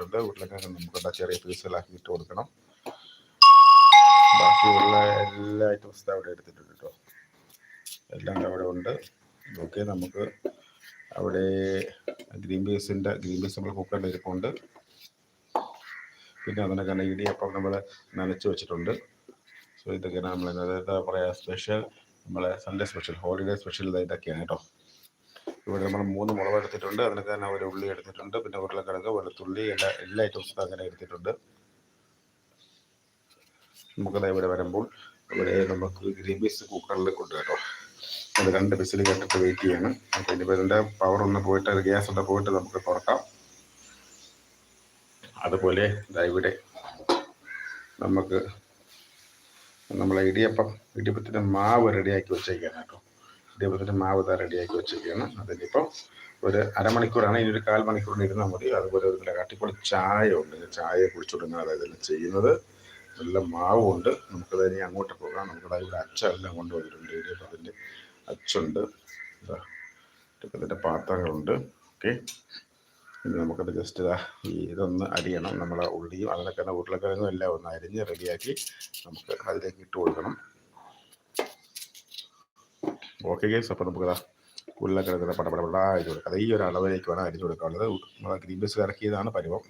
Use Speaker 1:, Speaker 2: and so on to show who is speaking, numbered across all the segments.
Speaker 1: എടുത്തിട്ടുണ്ട് ഉരുളക്കിഴങ്ങ് നമുക്ക് ചെറിയ പീസുകളാക്കി ഇട്ട് കൊടുക്കണം. ബാക്കിയുള്ള എല്ലാ ഐറ്റംസും അവിടെ എടുത്തിട്ടുണ്ട് കേട്ടോ എല്ലാം അവിടെ ഉണ്ട്. ഓക്കെ നമുക്ക് അവിടെ ഗ്രീൻ പീസിന്റെ ഗ്രീൻ പീസ് നമ്മൾ കുക്കറിൽ ഇരിപ്പുണ്ട്. പിന്നെ അതിനെ തന്നെ ഇടിയപ്പം നമ്മൾ നനച്ച് വെച്ചിട്ടുണ്ട്. സോ ഇതൊക്കെയാണ് നമ്മൾ എന്താ പറയുക സ്പെഷ്യൽ നമ്മളെ സൺഡേ സ്പെഷ്യൽ ഹോളിഡേ സ്പെഷ്യൽ ഇതൊക്കെയാണ് കേട്ടോ ഇവിടെ നമ്മൾ മൂന്ന് മുളക് എടുത്തിട്ടുണ്ട്. അതിനൊക്കെ തന്നെ ഒരു ഉള്ളി എടുത്തിട്ടുണ്ട്. പിന്നെ ഉരുളക്കിഴങ്ങ് വെളുത്തുള്ളി എല്ലാ എല്ലാ ഐറ്റംസും അങ്ങനെ എടുത്തിട്ടുണ്ട്. നമുക്കത് ഇവിടെ വരുമ്പോൾ ഇവിടെ നമുക്ക് ഗ്രീൻ പീസ് കുക്കറിൽ കൊണ്ട് കേട്ടോ അത് രണ്ട് ബിസിൽ കേട്ടിട്ട് വെയിറ്റ് ചെയ്യണം. അപ്പോൾ ഇനിയിപ്പോൾ ഇതിന്റെ പവർ ഒന്ന് പോയിട്ട് ഗ്യാസ് ഒന്ന് പോയിട്ട് നമുക്ക് തുറക്കാം. അതുപോലെ ഇവിടെ നമുക്ക് നമ്മളെ ഇടിയപ്പം ഇടിയപ്പത്തിന്റെ മാവ് റെഡിയാക്കി വെച്ചേക്കാണ് കേട്ടോ. ഇടിയപ്പത്തിന്റെ മാവ് ഇതാ റെഡിയാക്കി വെച്ചിരിക്കുകയാണ്. അതിനിപ്പം ഒരു അരമണിക്കൂറാണ്. ഇനി ഒരു കാൽ മണിക്കൂറിന് ഇരുന്നാൽ മതി. അതുപോലെ ഇതിന്റെ അട്ടിപ്പൊളി ചായ ഉണ്ട് ചായ കുടിച്ചുകൊടുക്കുന്ന അതായത് ചെയ്യുന്നത് നല്ല മാവുണ്ട്. നമുക്കത് ഇനി അങ്ങോട്ട് പോകാം. നമുക്കത് ഇവിടെ അച്ചെല്ലാം കൊണ്ടുവന്നിട്ടുണ്ട്. അതിന്റെ അച്ചുണ്ട്. ഇതിന്റെ പാത്രങ്ങളുണ്ട്. ഓക്കെ. ഇനി നമുക്കത് ജസ്റ്റ് ഇതാ ഇതൊന്ന് അരിയണം. നമ്മളെ ഉള്ളിയും അതിനൊക്കെ തന്നെ ഉരുളക്കിഴങ്ങും എല്ലാം ഒന്ന് അരിഞ്ഞ് റെഡിയാക്കി നമുക്ക് അതിലേക്ക് ഇട്ട് കൊടുക്കണം. ഓക്കെ ഗേസ് അപ്പോൾ നമുക്കിതാ ഉരുളക്കിഴങ്ങ് പടപടപട അരിഞ്ഞു കൊടുക്കാം അത് ഈ ഒരു അളവിലേക്ക് വേണം അരിഞ്ഞു കൊടുക്കാനുള്ളത് ഗ്രീൻ പീസ് ഇറക്കിയതാണ് പരിവം.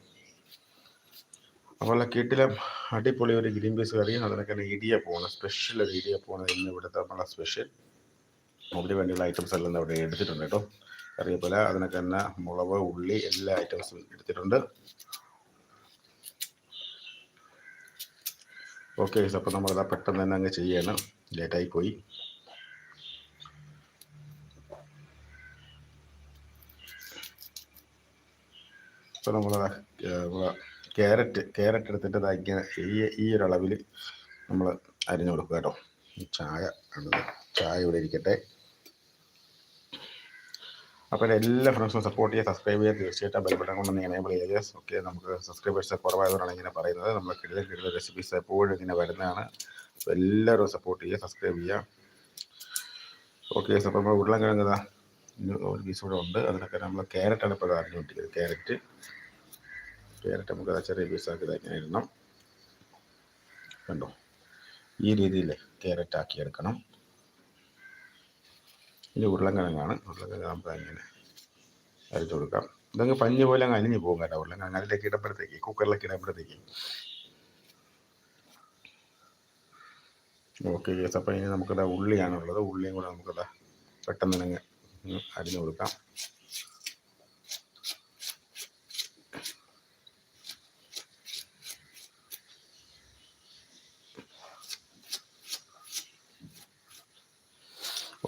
Speaker 1: അപ്പോൾ കിട്ടിലെ അടിപൊളി ഒരു ഗ്രീൻ പീസ് കറി. അതിനൊക്കെ തന്നെ ഇടിയപ്പമാണ് സ്പെഷ്യൽ ഒരു ഇടിയപ്പമാണ് ഇന്ന് ഇവിടുത്തെ നമ്മളെ സ്പെഷ്യൽ അതിന് വേണ്ടിയുള്ള ഐറ്റംസ് എല്ലാം അവിടെ എടുത്തിട്ടുണ്ട് കേട്ടോ. കറിവേപ്പില അതിനൊക്കെ തന്നെ മുളക് ഉള്ളി എല്ലാ ഐറ്റംസും എടുത്തിട്ടുണ്ട്. ഓക്കെ അപ്പോൾ നമ്മളിതാ പെട്ടെന്ന് തന്നെ അങ്ങ് ചെയ്യണം. ലേറ്റായി പോയി. ഇപ്പോൾ നമ്മൾ ക്യാരറ്റ് ക്യാരറ്റ് എടുത്തിട്ട് ഇതാക്കിയ ഈ ഈ ഒരു നമ്മൾ അരിഞ്ഞു കൊടുക്കുക കേട്ടോ. ചായ ആണ് ചായ ഇവിടെ ഇരിക്കട്ടെ. അപ്പോൾ എല്ലാ ഫ്രണ്ട്സും സപ്പോർട്ട് ചെയ്യുക സബ്സ്ക്രൈബ് ചെയ്യുക. തീർച്ചയായിട്ടും ബെൽ കൊണ്ട് നീ എനേബിൾ ചെയ്യുക. ഓക്കെ നമുക്ക് സബ്സ്ക്രൈബേഴ്സ് കുറവായതുകൊണ്ടാണ് ഇങ്ങനെ പറയുന്നത്. നമ്മൾ കിടല കിടല റെസിപ്പീസ് എപ്പോഴും ഇങ്ങനെ വരുന്നതാണ്. എല്ലാവരും സപ്പോർട്ട് ചെയ്യുക സബ്സ്ക്രൈബ് ചെയ്യുക. ഓക്കെ സപ്പോർട്ട് നമ്മൾ ഉരുളക്കിഴങ്ങ് ഒരു പീസ് കൂടെ ഉണ്ട്. അതിനൊക്കെ നമ്മൾ ക്യാരറ്റാണ് ഇപ്പോൾ അറിഞ്ഞുകൊണ്ടിരിക്കുന്നത് ക്യാരറ്റ് ക്യാരറ്റ് നമുക്ക് ചെറിയ പീസാക്കി ഇടണം. കണ്ടോ? ഈ രീതിയിൽ ക്യാരറ്റ് ആക്കി എടുക്കണം. ഇനി ഉരുളക്കിഴങ്ങാണ് ഉരുളക്കിഴങ്ങ് നമുക്ക് അങ്ങനെ അരിച്ചു കൊടുക്കാം. ഇതങ്ങ് പഞ്ഞ് പോലെ അങ്ങ് അലിഞ്ഞു പോകും കേട്ടോ ഉരുളക്കിഴങ്ങ് അതിലേക്ക് ഇടപ്പെടുത്തേക്ക് കുക്കറിലേക്ക് ഇടപ്പെടുത്തേക്ക് ഓക്കെ കേസ് അപ്പോൾ ഇനി നമുക്കിതാ ഉള്ളിയാണുള്ളത്. ഉള്ളിയും കൂടെ നമുക്കിതാ പെട്ടെന്ന് തന്നെ അരിഞ്ഞു കൊടുക്കാം.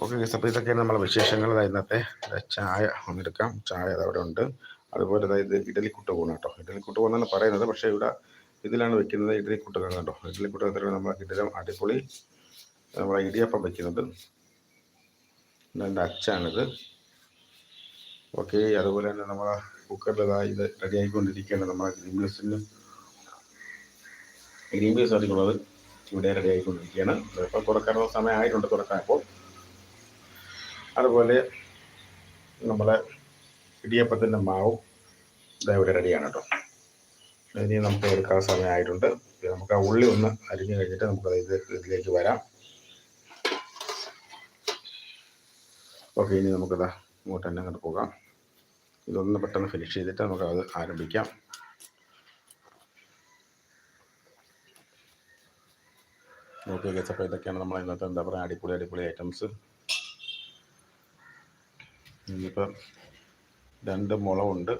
Speaker 1: ഓക്കെ ഗസ് അപ്പോൾ ഇതൊക്കെയാണ് നമ്മളെ വിശേഷങ്ങൾ. ഇന്നത്തെ ചായ ഒന്നെടുക്കാം ചായ അവിടെ ഉണ്ട്. അതുപോലെ അതായത് ഇഡലിക്കുട്ട് പോകണം കേട്ടോ. ഇഡലിക്കുട്ട് പോകുന്നതാണ് പറയുന്നത് പക്ഷേ ഇവിടെ ഇതിലാണ് വെക്കുന്നത് ഇഡലിക്കുട്ട് കേട്ടോ. ഇഡലിക്കുട്ട് നമ്മൾ ഇഡലും അടിപൊളി നമ്മളെ ഇടിയപ്പം വെക്കുന്നത്. എന്റെ അച്ചാണിത്. ഓക്കെ അതുപോലെ തന്നെ നമ്മളെ കുക്കറിൽ ഇത് റെഡി ആയിക്കൊണ്ടിരിക്കുകയാണ് നമ്മളെ ഗ്രീൻ പീസിന് ഗ്രീൻ പീസ് അതിനുള്ളത് ഇവിടെ റെഡി ആയിക്കൊണ്ടിരിക്കുകയാണ്. ഇപ്പോൾ തുറക്കാനുള്ള സമയം ആയിട്ടുണ്ട് തുറക്കാൻ അപ്പോൾ അതുപോലെ നമ്മളെ ഇടിയപ്പത്തിന്റെ മാവും ഇതാ ഇവിടെ റെഡിയാണ് കേട്ടോ. ഇനി നമുക്ക് എടുക്കാൻ സമയമായിട്ടുണ്ട് നമുക്ക് ആ ഉള്ളി ഒന്ന് അരിഞ്ഞു കഴിഞ്ഞിട്ട് നമുക്ക് ഇത് ഇതിലേക്ക് വരാം. ഓക്കെ ഇനി നമുക്കത് ഇങ്ങോട്ട് തന്നെ അങ്ങോട്ട് പോകാം. ഇതൊന്ന് പെട്ടെന്ന് ഫിനിഷ് ചെയ്തിട്ട് നമുക്ക് അത് ആരംഭിക്കാം. ഓക്കെ ഗസ് അപ്പോൾ ഇതൊക്കെയാണ് നമ്മൾ ഇന്നത്തെ എന്താ പറയുക അടിപൊളി അടിപൊളി ഐറ്റംസ് ഇനിയിപ്പം രണ്ട് മുളകുണ്ട്.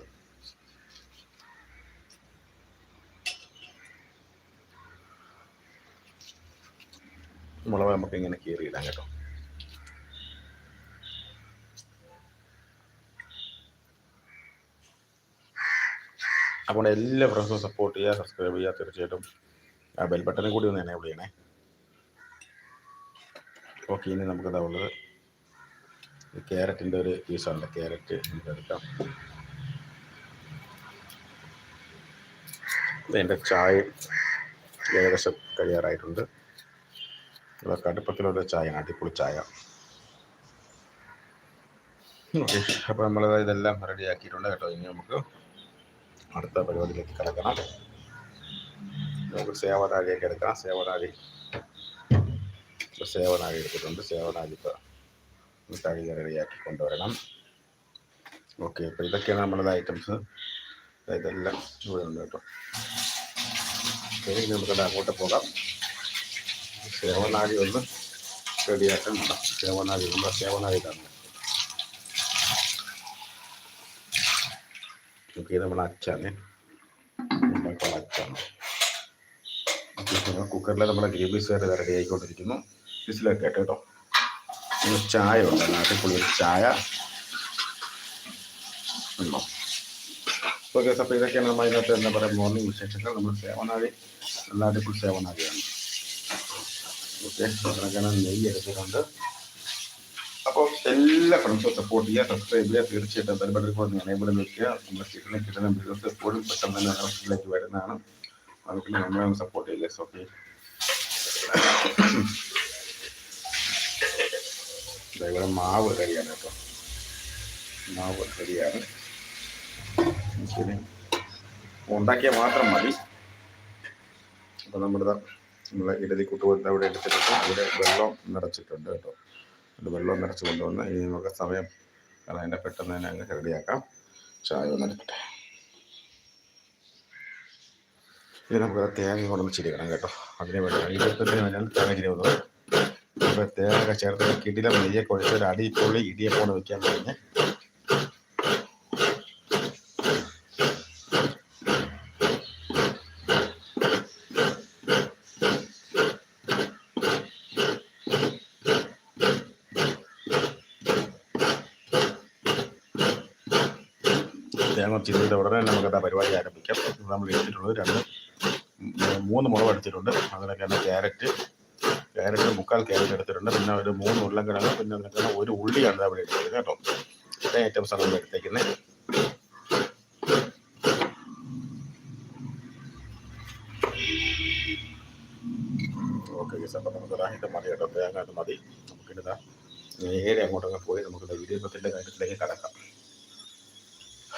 Speaker 1: മുളക് നമുക്ക് ഇങ്ങനെ കീറിയിടാം കേട്ടോ. അപ്പോൾ എല്ലാ ഫ്രണ്ട്സും സപ്പോർട്ട് ചെയ്യുക സബ്സ്ക്രൈബ് ചെയ്യുക തീർച്ചയായിട്ടും. ആ ബെൽ ബട്ടനും കൂടി ഒന്ന് എനേബിൾ ചെയ്യണേ ഓക്കെ ഇനി നമുക്ക് എന്താ ഉള്ളത്. ക്യാരറ്റിന്റെ ഒരു പീസാണ് ക്യാരറ്റ് നമുക്ക് എടുക്കാം. എന്റെ ചായ ഏകദേശം കഴിയാറായിട്ടുണ്ട് കടുപ്പത്തിലുള്ള ചായയാണ് അടിപൊളി ചായ. ഓക്കെ അപ്പോൾ നമ്മൾ ഇതെല്ലാം റെഡി ആക്കിയിട്ടുണ്ട് കേട്ടോ. ഇനി നമുക്ക് അടുത്ത പരിപാടിയിലേക്ക് കിടക്കണം. നമുക്ക് സേവനാഴിയൊക്കെ എടുക്കാം സേവനാഴി സേവനാഴി എടുത്തിട്ടുണ്ട്. സേവനാഴി ഇപ്പോൾ കഴുകി റെഡിയാക്കി കൊണ്ടുവരണം. ഓക്കെ അപ്പോൾ ഇതൊക്കെയാണ് നമ്മുടെ ഐറ്റംസ് ഇതെല്ലാം ഇവിടെ ഉണ്ട് കേട്ടോ. ശരി നമുക്ക് അങ്ങോട്ട് പോകാം. സേവനാഴി ഒന്ന് റെഡിയാക്കാൻ സേവനാഴി നമ്മുടെ സേവനാഴിയിലാണ് ഓക്കെ നമ്മുടെ അച്ചാണ് ഉണ്ടാക്കാനുള്ള അച്ചാണ് കുക്കറിൽ നമ്മുടെ ഗ്രേവി സൈഡ് റെഡി ആയിക്കൊണ്ടിരിക്കുന്നു. വിസിലൊക്കെ ആയിട്ട് കേട്ടോ. ചായ ഉണ്ട് നാട്ടിൽ ഒരു ചായ ഉണ്ടോ? ഓക്കെ അപ്പോൾ ഇതൊക്കെയാണ് നമ്മൾ ഇന്നത്തെ എന്താ പറയുക മോർണിംഗ് വിശേഷങ്ങൾ. നമ്മൾ സേവനാഴി അടിപൊളി സേവനാഴിയാണ് ഓക്കെ അതിനൊക്കെയാണ് നെയ്യ് എടുത്തിട്ടുണ്ട്. അപ്പോൾ എല്ലാ ഫ്രണ്ട്സും സപ്പോർട്ട് ചെയ്യുക സബ്സ്ക്രൈബ് ചെയ്യുക തീർച്ചയായിട്ടും ബെൽബട്ടൺ ഞാൻ ഇവിടെ വെക്കുക നമ്മുടെ കിട്ടുന്ന കിട്ടുന്ന വീഡിയോസ് എപ്പോഴും പെട്ടെന്ന് തന്നെ ഫ്രണ്ട്സിലേക്ക് വരുന്നതാണ്. നമുക്ക് നമ്മളെ ഒന്ന് സപ്പോർട്ട് ചെയ്യില്ലേ ഓക്കെ ഇവിടെ മാവ് റെഡിയാണ് കേട്ടോ. മാവ് റെഡിയാണ് ശരി. ഉണ്ടാക്കിയാൽ മാത്രം മതി. അപ്പോൾ നമ്മുടെ നമ്മളെ ഇടതി കുട്ടുകൊണ്ട് അവിടെ എടുത്തിട്ടുണ്ട്. അവിടെ വെള്ളം നിറച്ചിട്ടുണ്ട് കേട്ടോ. അത് വെള്ളം നിറച്ച് കൊണ്ടുവന്ന് ഇനി നമുക്ക് സമയം കളയേണ്ട പെട്ടെന്ന് തന്നെ അങ്ങ് റെഡിയാക്കാം. ചായ ഒന്ന് എടുക്കട്ടെ. ഇത് നമുക്ക് തേങ്ങ കൊണ്ടൊന്ന് ചിരിക്കണം കേട്ടോ. അതിന് വേണ്ടി തേങ്ങ ചിരിയുന്നത് അപ്പോൾ തേങ്ങ ചേർത്ത് കിടിലം നെയ്യൊക്കെ ഒഴിച്ച് ഒരു അടിപൊളി ഇടിയപ്പോണ് വെക്കാൻ കഴിഞ്ഞ് ചിരിയുടെ ഉടനെ നമുക്ക് ആ പരിപാടി ആരംഭിക്കാം. നമ്മൾ എടുത്തിട്ടുള്ളത് രണ്ട് മൂന്ന് മുളക് എടുത്തിട്ടുണ്ട്. അതിനൊക്കെ തന്നെ ക്യാരറ്റ്. ക്യാരറ്റ് മുക്കാൽ ക്യാരറ്റ് എടുത്തിട്ടുണ്ട്. പിന്നെ ഒരു മൂന്ന് ഉരുളക്കിഴങ്ങ് പിന്നെ അതിനൊക്കെ ഒരു ഉള്ളിയാണ് അവിടെ എടുത്തത് കേട്ടോ. ഇത്രയും ഐറ്റംസ് ആണ് നമ്മൾ എടുത്തേക്കുന്നത്. ഓക്കെ മതി കേട്ടോ. നേരെ അങ്ങോട്ടൊക്കെ പോയി നമുക്ക് ഇടിയപ്പത്തിന്റെ കാര്യത്തിലേക്ക് കടക്കാം.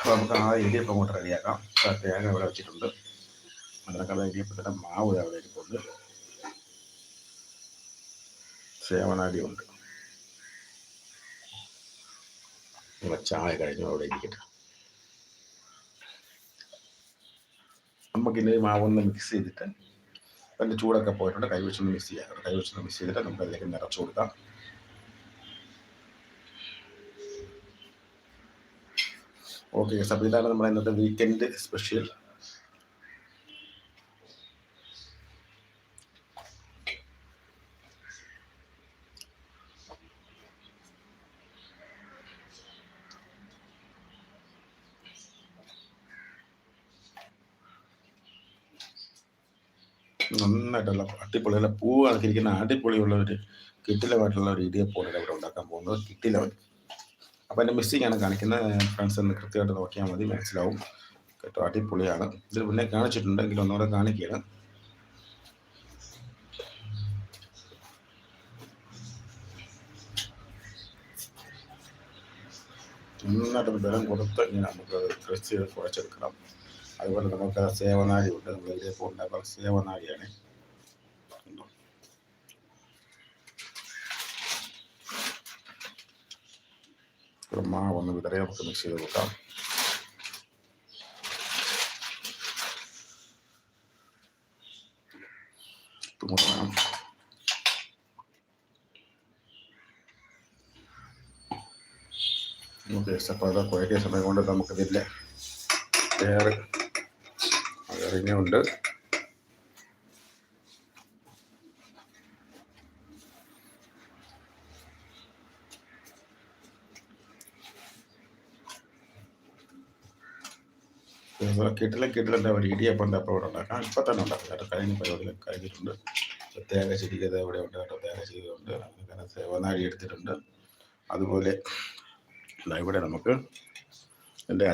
Speaker 1: അപ്പോൾ നമുക്ക് ആ ഇടിയപ്പം അങ്ങോട്ട് റെഡിയാക്കാം. തേങ്ങ ഇവിടെ വെച്ചിട്ടുണ്ട്. അതിനേക്കാളും ഇടിയപ്പത്തിന്റെ മാവ് അവിടെ ഇരിപ്പുണ്ട്. സേവനാടി ഉണ്ട്. ഇവിടെ ചായ കഴിഞ്ഞു അവിടെ ഇരിക്കട്ടെ. നമുക്കിനി മാവൊന്ന് മിക്സ് ചെയ്തിട്ട് അതിന്റെ ചൂടൊക്കെ പോയിട്ടുണ്ട്. കൈവച്ചൊന്ന് മിക്സ് ചെയ്യാം. കൈവച്ചൊന്ന് മിക്സ് ചെയ്തിട്ട് നമുക്ക് അതിലേക്ക് നിറച്ചു കൊടുക്കാം. ഓക്കെ അപ്പോൾ ഇതാണ് നമ്മുടെ ഇന്നത്തെ വീക്കെൻഡ് സ്പെഷ്യൽ നന്നായിട്ടുള്ള അടിപൊളി പൂവ് പൂ അടിപൊളിയുള്ള ഒരു കിട്ടിലമായിട്ടുള്ള ഒരു ഇടിയപ്പോണ് ഇവിടെ ഉണ്ടാക്കാൻ പോകുന്നത്. കിട്ടിലവൻ. അപ്പോൾ എന്റെ മിസ്സിങ് ആണ് കാണിക്കുന്നത് ഫ്രണ്ട്സ് ഒന്ന് കൃത്യമായിട്ട് നോക്കിയാൽ മതി മനസ്സിലാവും. കേട്ടോ അടിപൊളിയാണ്. ഇതിൽ മുന്നേ കാണിച്ചിട്ടുണ്ടെങ്കിൽ ഒന്നുകൂടെ കാണിക്കുകയാണ്. നന്നായിട്ട് ബലം കൊടുത്ത് ഇങ്ങനെ നമുക്ക് ക്രഷ് ചെയ്ത് കുഴച്ചെടുക്കണം അതുപോലെ നമുക്ക് സേവനാഴി ഉണ്ട് നമ്മൾ ഇതിപ്പോൾ ഉണ്ടാക്കാൻ സേവനാഴിയാണ് മാവ് ഒന്ന് വിതറി നമുക്ക് മിക്സ് ചെയ്ത് കൊടുക്കാം. അത് കുഴക്കിയ സമയം കൊണ്ട് നമുക്കിതില്ല വേറെ അറിഞ്ഞുണ്ട് കിട്ടില്ല കിട്ടില്ല ഒരു ഇടിയപ്പം അപ്പം ഇവിടെ ഉണ്ടാക്കാം. ഇപ്പം തന്നെ ഉണ്ടാക്കാം കേട്ടോ. കഴിഞ്ഞ പരിപാടിയിൽ കഴിഞ്ഞിട്ടുണ്ട്. തേങ്ങ ചിരിക്കത് ഇവിടെ ഉണ്ട് കേട്ടോ. തേങ്ങ ചിരിക്കുന്നുണ്ട് അങ്ങനെ സേവനാഴി എടുത്തിട്ടുണ്ട്. അതുപോലെ ഇവിടെ നമുക്ക് എന്റെ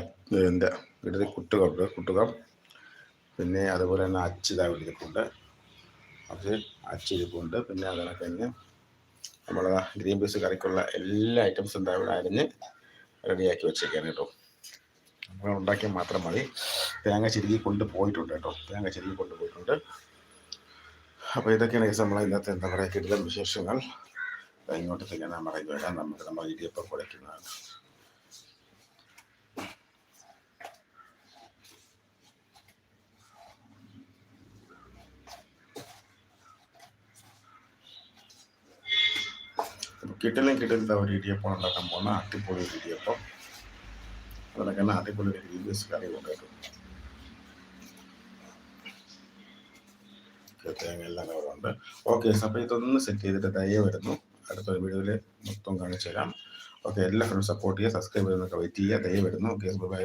Speaker 1: എന്റെ വീട്ടിൽ കുട്ടുകളുണ്ട് കുട്ടുകം. പിന്നെ അതുപോലെ തന്നെ അച്ചിത ഇരിപ്പുണ്ട് അത് അച്ചിരിപ്പുണ്ട്. പിന്നെ അതിനെ കഴിഞ്ഞ് നമ്മൾ ഗ്രീൻ പീസ് കറിക്കുള്ള എല്ലാ ഐറ്റംസും ഇവിടെ അരിഞ്ഞ് റെഡിയാക്കി വെച്ചേക്കാൻ കേട്ടോ. അങ്ങനെ ഉണ്ടാക്കിയാൽ മാത്രം മതി. തേങ്ങ ചിരുകി കൊണ്ട് പോയിട്ടുണ്ട് കേട്ടോ. തേങ്ങ ചിരുകി കൊണ്ട് പോയിട്ടുണ്ട്. അപ്പോൾ ഇതൊക്കെയാണ് ഈ നമ്മളെ ഇന്നത്തെ എന്താ പറയുക കിട്ടുന്ന വിശേഷങ്ങൾ. ഇങ്ങോട്ട് തന്നെ പറഞ്ഞു വരാം നമുക്ക് നമ്മൾ ഇടിയപ്പം കുഴയ്ക്കുന്നതാണ്. കിട്ടലും കിട്ടുന്ന ഒരു ഇടിയപ്പം ഉണ്ടാക്കാൻ പോകുന്ന അടിപൊളി ഒരു ഇടിയപ്പം. അതിനൊക്കെ തന്നെ അടിപൊളി ഒരു ഗ്രീൻ പീസ് കറി കൊണ്ടുവരും തേങ്ങ എല്ലാം കൂടെ ഉണ്ട്. ഓക്കെ അപ്പോൾ ഇതൊന്ന് സെറ്റ് ചെയ്തിട്ട് തയ്യ വരുന്നു. അടുത്ത വീഡിയോയിൽ മൊത്തം കാണിച്ചു തരാം ഓക്കെ എല്ലാ ഫ്രണ്ട്സ് സപ്പോർട്ട് ചെയ്യുക സബ്സ്ക്രൈബ് ചെയ്യുന്നൊക്കെ വെയിറ്റ് ചെയ്യുക. തയ്യ വരുന്നു. Okay bye